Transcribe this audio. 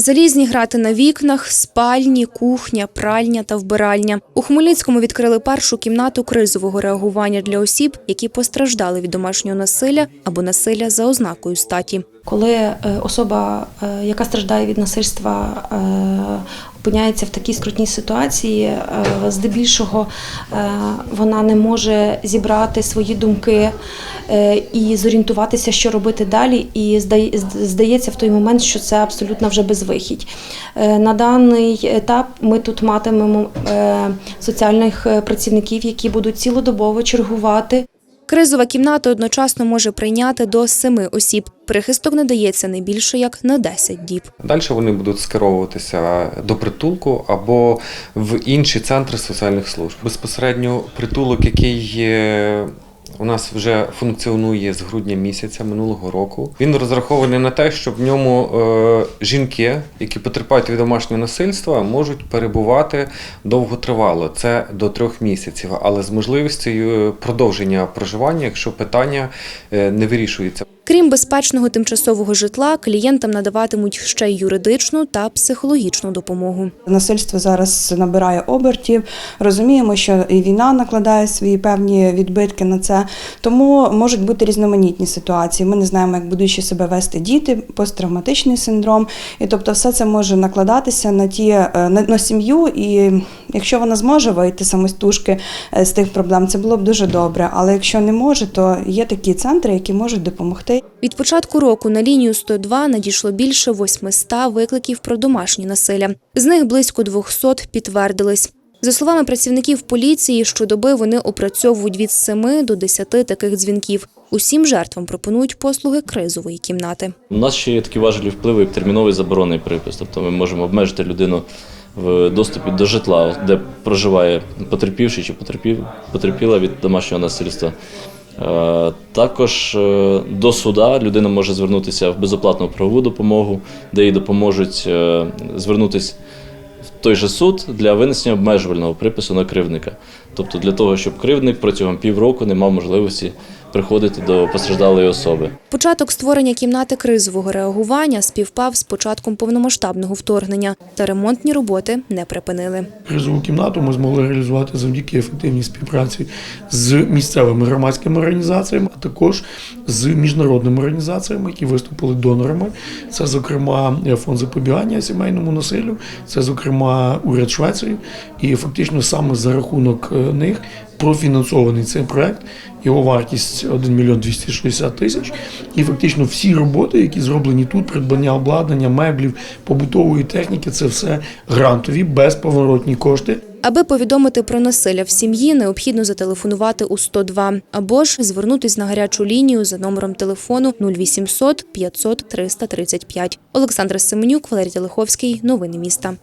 Залізні грати на вікнах, спальні, кухня, пральня та вбиральня. У Хмельницькому відкрили першу кімнату кризового реагування для осіб, які постраждали від домашнього насилля або насилля за ознакою статі. Коли е, особа, е, яка страждає від насильства, е, опиняється в такій скрутній ситуації, здебільшого вона не може зібрати свої думки і зорієнтуватися, що робити далі. І здається в той момент, що це абсолютно вже безвихідь. На даний етап ми тут матимемо соціальних працівників, які будуть цілодобово чергувати Кризова кімната одночасно може прийняти до семи осіб. Прихисток надається не більше як на 10 діб. Далі вони будуть скеровуватися до притулку або в інші центри соціальних служб. Безпосередньо притулок, який є, у нас вже функціонує з грудня місяця минулого року. Він розрахований на те, що в ньому е, жінки, які потерпають від домашнього насильства, можуть перебувати довготривало. Це до трьох місяців, але з можливістю е, продовження проживання, якщо питання е, не вирішується. Крім безпечного тимчасового житла, клієнтам надаватимуть ще й юридичну та психологічну допомогу. Насильство зараз набирає обертів. Розуміємо, що і війна накладає свої певні відбитки на це. Тому можуть бути різноманітні ситуації. Ми не знаємо, як будуть ще себе вести діти, посттравматичний синдром. І тобто, все це може накладатися на ті е, на, на сім'ю. І якщо вона зможе вийти самостужки е, з тих проблем, це було б дуже добре. Але якщо не може, то є такі центри, які можуть допомогти. Від початку року на лінію 102 надійшло більше 800 викликів про домашнє насилля. З них близько 200 підтвердились. За словами працівників поліції, щодоби вони опрацьовують від 7 до 10 таких дзвінків. Усім жертвам пропонують послуги кризової кімнати. У нас ще є такі важелі впливу, як терміновий заборонений припис. Тобто ми можемо обмежити людину в доступі до житла, де проживає потерпівший чи потерпів, потерпіла від домашнього насильства. Е, Також е, до суда людина може звернутися в безоплатну правову допомогу, де їй допоможуть е, звернутися в той же суд для винесення обмежувального припису на кривдника. Тобто для того, щоб кривдник протягом півроку не мав можливості приходити до постраждалої особи. Початок створення кімнати кризового реагування співпав з початком повномасштабного вторгнення, та ремонтні роботи не припинили. Кризову кімнату ми змогли реалізувати завдяки ефективній співпраці з місцевими громадськими організаціями, а також з міжнародними організаціями, які виступили донорами. Це, зокрема, фонд запобігання сімейному насиллю, це, зокрема, уряд Швеції. І фактично саме за рахунок е, них профінансований цей проект. Його вартість 1 мільйон 260 тисяч. І фактично всі роботи, які зроблені тут, придбання обладнання, меблів, побутової техніки, це все грантові, безповоротні кошти. Аби повідомити про насилля в сім'ї, необхідно зателефонувати у 102 або ж звернутись на гарячу лінію за номером телефону 0800 500 335. Олександра Семенюк, Валерій Телеховський. Новини міста.